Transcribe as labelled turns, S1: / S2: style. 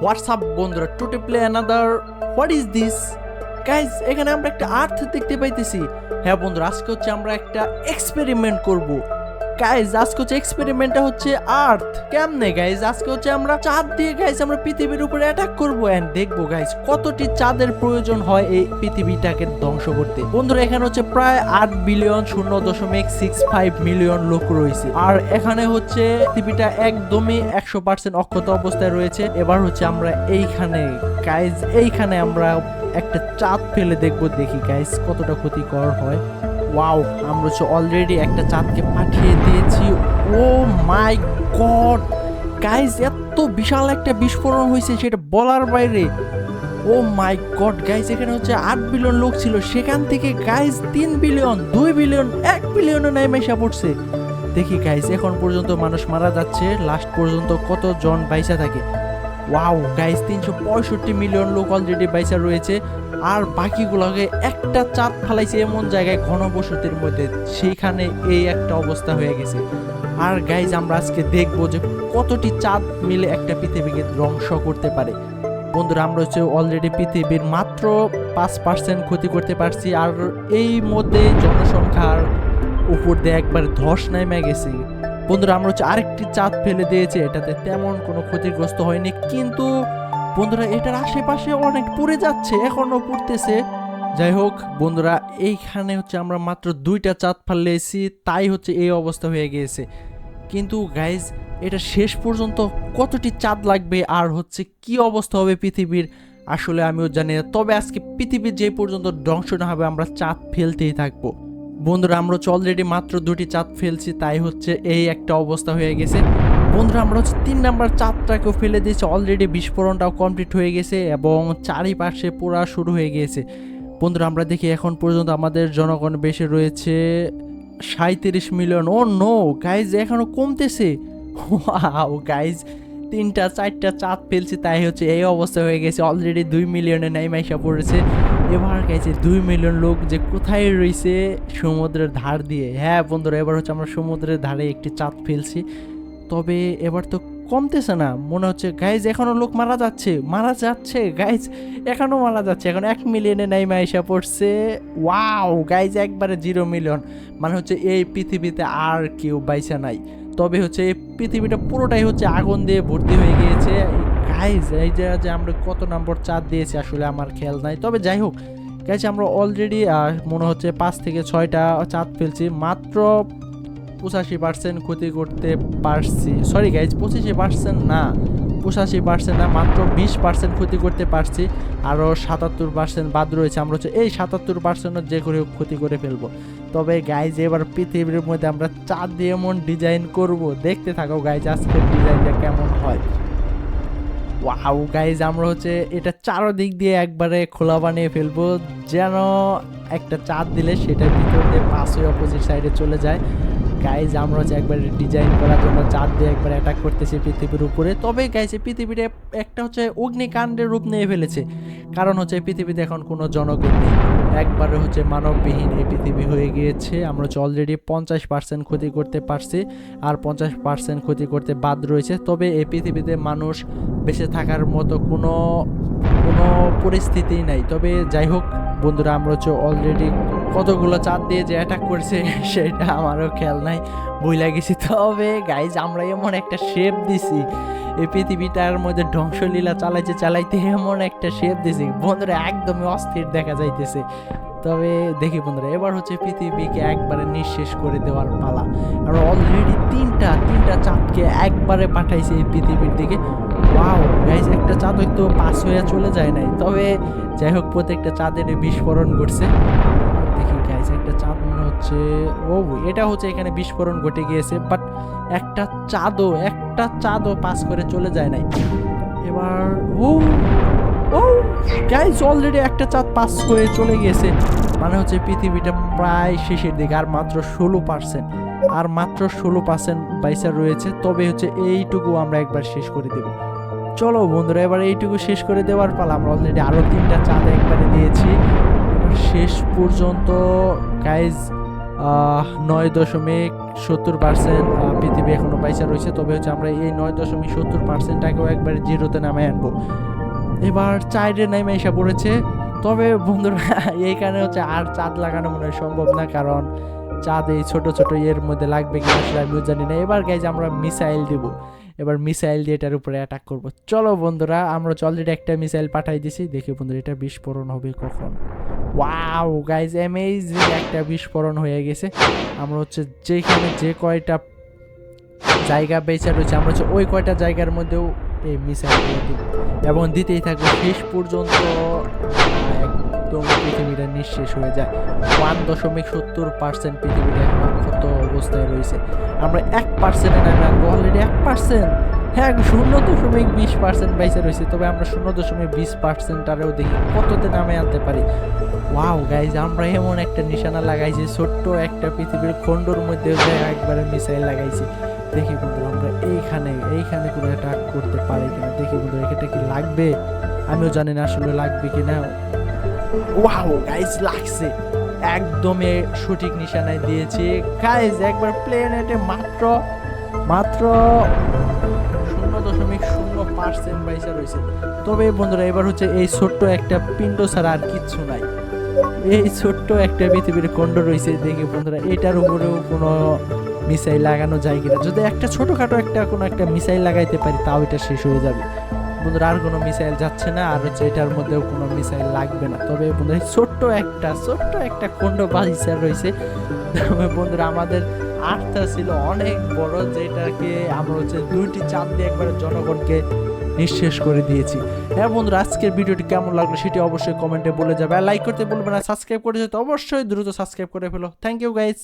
S1: WhatsApp বন্ধুরা, টুটে play another, what is this? Guys এখানে আমরা একটা আর্থ দেখতে পাইতেছি। হ্যাঁ বন্ধুরা, আজকে হচ্ছে আমরা একটা এক্সপেরিমেন্ট করব। গাইজ আজকে হচ্ছে এক্সপেরিমেন্টটা হচ্ছে আর্থ কেমনে গাইজ আজকে হচ্ছে আমরা চাঁদ দিয়ে গাইজ আমরা পৃথিবীর উপরে অ্যাটাক করব এন্ড দেখব গাইজ কতটি চাঁদের প্রয়োজন হয় এই পৃথিবীটাকে ধ্বংস করতে। বন্ধুরা, এখানে হচ্ছে প্রায় আট বিলিয়ন শূন্য দশমিক সিক্স ফাইভ মিলিয়ন লোক রয়েছে। আর এখানে হচ্ছে পৃথিবীটা একদমই একশো পার্সেন্ট অক্ষত অবস্থায় রয়েছে। এবার হচ্ছে আমরা এইখানে গাইজ এইখানে আমরা একটা চাঁদ ফেলে দেখব, দেখি গাইজ কতটা ক্ষতিকর হয়। ওয়াও আমরা হচ্ছে অলরেডি একটা চাঁদকে পাঠিয়ে দিয়েছি। ও মাই গড গাইজ এত বিশাল একটা বিস্ফোরণ হয়েছে সেটা বলার বাইরে। ও মাই গড গাইজ এখানে হচ্ছে আট বিলিয়ন লোক ছিল। সেখান থেকে গাইজ তিন বিলিয়ন দুই বিলিয়ন এক বিলিয়নে নেমে এসে পড়ছে। দেখি গাইজ এখন পর্যন্ত মানুষ মারা যাচ্ছে লাস্ট পর্যন্ত কত জন বাইসা থাকে? ওয়াও গাইজ তিনশো পঁয়ষট্টি মিলিয়ন লোক অলরেডি বাইসা রয়েছে। আর বাকিগুলোকে একটা চাঁদ ফালাইছে এমন জায়গায় ঘনবসতির মধ্যে, সেইখানে এই একটা অবস্থা হয়ে গেছে। আর গাইজ আমরা আজকে দেখব যে কতটি চাঁদ মিলে একটা পৃথিবীকে ধ্বংস করতে পারে। বন্ধুরা, আমরা হচ্ছে অলরেডি পৃথিবীর মাত্র পাঁচ পার্সেন্ট ক্ষতি করতে পারছি, আর এই মধ্যে জনসংখ্যার উপর দিয়ে একবার ধস নেমে গেছে। বন্ধুরা, আমরা হচ্ছে আরেকটি চাঁদ ফেলে দিয়েছে, এটাতে তেমন কোনো ক্ষতিগ্রস্ত হয়নি, কিন্তু বন্ধুরা, এটার আশেপাশে অনেক পড়ে যাচ্ছে, এখনও পড়তেছে। যাই হোক, বন্ধুরা, এইখানে হচ্ছে আমরা মাত্র দুইটা চাঁদ ফালিয়েছি তাই হচ্ছে এই অবস্থা হয়ে গিয়েছে। কিন্তু গাইজ এটা শেষ পর্যন্ত কতটি চাঁদ লাগবে আর হচ্ছে কি অবস্থা হবে পৃথিবীর, আসলে আমিও জানি না। তবে আজকে পৃথিবীর যে পর্যন্ত ধ্বংস না হবে, আমরা চাঁদ ফেলতেই থাকব। বন্ধুরা, আমরা হচ্ছে অলরেডি মাত্র দুটি চাঁদ ফেলছি, তাই হচ্ছে এই একটা অবস্থা হয়ে গেছে। বন্ধুরা, আমরা হচ্ছে তিন নাম্বার চাঁদটাকেও ফেলে দিয়েছি। অলরেডি বিস্ফোরণটাও কমপ্লিট হয়ে গেছে এবং চারিপাশে পোড়া শুরু হয়ে গিয়েছে বন্ধুরা, আমরা দেখি এখন পর্যন্ত আমাদের জনগণ বেশি রয়েছে সাঁত্রিশ মিলিয়ন। ও নো গাইজ এখনও কমতেছে। ওয়াও গাইজ তিনটা, চারটা চাঁদ ফেলছি, তাই হচ্ছে এই অবস্থা হয়ে গেছে। অলরেডি দুই মিলিয়নে নাইমাইসা পড়েছে। এবার গেছে দুই মিলিয়ন লোক যে কোথায় রয়েছে সমুদ্রের ধার দিয়ে। হ্যাঁ বন্ধুরা, এবার হচ্ছে আমরা সমুদ্রের ধারে একটি চাঁদ ফেলছি। তবে এবার তো কমতেছে না। মনে হচ্ছে গাইজ এখনও লোক মারা যাচ্ছে মারা যাচ্ছে গাইজ এখনও মারা যাচ্ছে, এখন এক মিলিয়নে নাইমা এসে পড়ছে। ওয়াও গাইজ একবারে জিরো মিলিয়ন মানে হচ্ছে এই পৃথিবীতে আর কেউ বাইসা নাই। তবে হচ্ছে এই পৃথিবীটা পুরোটাই হচ্ছে আগুন দিয়ে ভর্তি হয়ে গিয়েছে। গাইজ এই যে যে আমরা কত নম্বর চাঁদ দিয়েছি, আসলে আমার খেয়াল নাই। তবে যাই হোক গাইজ আমরা অলরেডি মনে হচ্ছে পাঁচ থেকে ছয়টা চাঁদ ফেলছি। মাত্র পঁচাশি পার্সেন্ট ক্ষতি করতে পারছি। সরি গাইজ পঁচিশি পার্সেন্ট না, পঁচাশি পার্সেন্ট না, মাত্র বিশ পার্সেন্ট ক্ষতি করতে পারছি। আরও সাতাত্তর পার্সেন্ট বাদ রয়েছে। আমরা হচ্ছে এই সাতাত্তর পার্সেন্টও যে করে ক্ষতি করে ফেলব। তবে গাইজ এবার পৃথিবীর মধ্যে আমরা চাঁদ দিয়ে এমন ডিজাইন করব। দেখতে থাকো গাইজ আজকের ডিজাইনটা কেমন হয়। ওয়াও গাইজ আমরা হচ্ছে এটা চারোদিক দিয়ে একবারে খোলা বানিয়ে ফেলব। যেন একটা চাঁদ দিলে সেটার ভিতর দিয়ে পাশ অপোজিট সাইডে চলে যায়। গাইজ আমরা হচ্ছে একবার ডিজাইন করার জন্য চাঁদ দিয়ে একবার অ্যাটাক করতেছি পৃথিবীর উপরে। তবে গাইছে পৃথিবীতে একটা হচ্ছে অগ্নিকাণ্ডের রূপ নিয়ে ফেলেছে। কারণ হচ্ছে পৃথিবীতে এখন কোনো জনগণ নেই। একবারে হচ্ছে মানববিহীন এই পৃথিবী হয়ে গিয়েছে। আমরা হচ্ছে অলরেডি পঞ্চাশ পার্সেন্ট ক্ষতি করতে পারছি আর পঞ্চাশ পার্সেন্ট ক্ষতি করতে বাদ রয়েছে। তবে এই পৃথিবীতে মানুষ বেঁচে থাকার মতো কোনো কোনো পরিস্থিতি নাই। তবে যাই হোক, বন্ধুরা, আমরা হচ্ছে অলরেডি কতগুলো চাঁদ দিয়ে যে অ্যাটাক করছে, সেটা আমারও খেয়াল নাই। বইলা গেছি। তবে গাইজ আমরা এমন একটা শেপ দিছি। এই পৃথিবীটার মধ্যে ধ্বংসলীলা চালাইতে চালাইতে এমন একটা শেপ দিছি। বন্ধুরা, একদমই অস্থির দেখা যাইতেছে। তবে, দেখি বন্ধুরা, এবার হচ্ছে পৃথিবীকে একবারে নিঃশেষ করে দেওয়ার পালা। আমরা অলরেডি তিনটা তিনটা চাঁদকে একবারে পাঠাইছি এই পৃথিবীর দিকে। ওয়াও গাইজ একটা চাঁদ হয়তো পাস হয়ে চলে যায় নাই। তবে, যাই হোক, প্রত্যেকটা চাঁদের বিস্ফোরণ ঘটছে। দেখি একটা চাঁদ মনে হচ্ছে। ও, এটা হচ্ছে এখানে বিস্ফোরণ ঘটে গিয়েছে বাট একটা চাঁদও একটা চাঁদও পাস করে চলে যায় নাই। এবার, ও ও অলরেডি একটা চাঁদ পাস করে চলে গিয়েছে। মানে হচ্ছে পৃথিবীটা প্রায় শেষের দিকে, আর মাত্র ষোলো পার্সেন্ট আর মাত্র ষোলো পার্সেন্ট বাইসার রয়েছে, তবে হচ্ছে এইটুকু আমরা একবার শেষ করে দেব। চলো বন্ধুরা, এবার এইটুকু শেষ করে দেওয়ার পালা। আমরা অলরেডি আরও তিনটা চাঁদ একবারে দিয়েছি। শেষ পর্যন্ত গাইজ নয় দশমিক সত্তর পার্সেন্ট পৃথিবী এখনও পয়সা রয়েছে। তবে হচ্ছে আমরা এই নয় দশমিক সত্তর পার্সেন্টটাকেও একবারে জিরোতে নামে আনব। এবার চাইডে নেমে এসে পড়েছে। তবে বন্ধুরা, এইখানে হচ্ছে আর চাঁদ লাগানো মনে হয় সম্ভব না, কারণ চাঁদ এই ছোট ছোট ইয়ের মধ্যে লাগবে কিনা সেটা আমিও জানি না। এবার গাইজ আমরা মিসাইল দিব। এবার মিসাইল দিয়ে এটার উপরে অ্যাটাক করব। চলো বন্ধুরা, আমরা অলরেডি একটা মিসাইল পাঠাই দিছি। দেখি বন্ধুরা, এটা বিস্ফোরণ হবে কখন? ওয়াও গাইজ অ্যামেজিং একটা বিস্ফোরণ হয়ে গেছে। আমরা হচ্ছে যেখানে যে কয়টা জায়গা বেচা রয়েছে, আমরা হচ্ছে ওই কয়টা জায়গার মধ্যেও এই মিসাইল দিব এবং দিতেই থাকব, শেষ পর্যন্ত একদম পৃথিবীটা নিঃশেষ হয়ে যায়। ওয়ান দশমিক সত্তর পার্সেন্ট পৃথিবীটা এখন ক্ষত অবস্থায় রয়েছে। আমরা এক পার্সেন্টে নামে অলরেডি এক পার্সেন্ট হ্যাঁ শূন্য দশমিক বিশ পার্সেন্ট বাইসে রয়েছে, তবে আমরা শূন্য দশমিক বিশ পার্সেন্টারেও দেখি কততে নামে আনতে পারি। ওয়াও গাইজ আমরা এমন একটা নিশানা লাগাইছি, ছোট্ট একটা পৃথিবীর খণ্ডর মধ্যে একবারে মিসাইল লাগাইছি। দেখি বন্ধু আমরা এইখানে এইখানে কোনো অ্যাটাক করতে পারি কিনা। দেখি বন্ধু এটা কি লাগবে? আমিও জানি না আসলে লাগবে কিনা। ওয়াও গাইজ লাগছে। একদমই সঠিক নিশানায় দিয়েছি। গাইজ একবার প্লেনেটে মাত্র মাত্র পার্সেন্ট বাইসা রয়েছে। তবে বন্ধুরা, এবার হচ্ছে এই ছোট্ট একটা পিণ্ড ছাড়া আর কিচ্ছু নাই। এই ছোট্ট একটা পৃথিবীর খণ্ড রয়েছে দেখি বন্ধুরা, এটার উপরেও কোনো মিসাইল লাগানো যায় কিনা? যদি একটা ছোটখাটো একটা, কোনো একটা মিসাইল লাগাইতে পারি, তাও এটা শেষ হয়ে যাবে। বন্ধুরা, আর কোনো মিসাইল যাচ্ছে না, আর হচ্ছে এটার মধ্যেও কোনো মিসাইল লাগবে না। তবে বন্ধুরা ছোট্ট একটা ছোট্ট একটা খণ্ড বাগিচা রয়েছে। বন্ধুরা, আমাদের আর্থটা ছিল, অনেক বড়, যেটাকে আমরা হচ্ছে দুইটি চাঁদ দিয়ে একবারে জনগণকে নিঃশেষ করে দিয়েছি। হ্যাঁ বন্ধুরা, আজকের ভিডিওটি কেমন লাগল সেটি অবশ্যই কমেন্টে বলে যাবে। আর লাইক করতে বলবে না সাবস্ক্রাইব করে যেতে অবশ্যই দ্রুত সাবস্ক্রাইব করে ফেলো। Thank you guys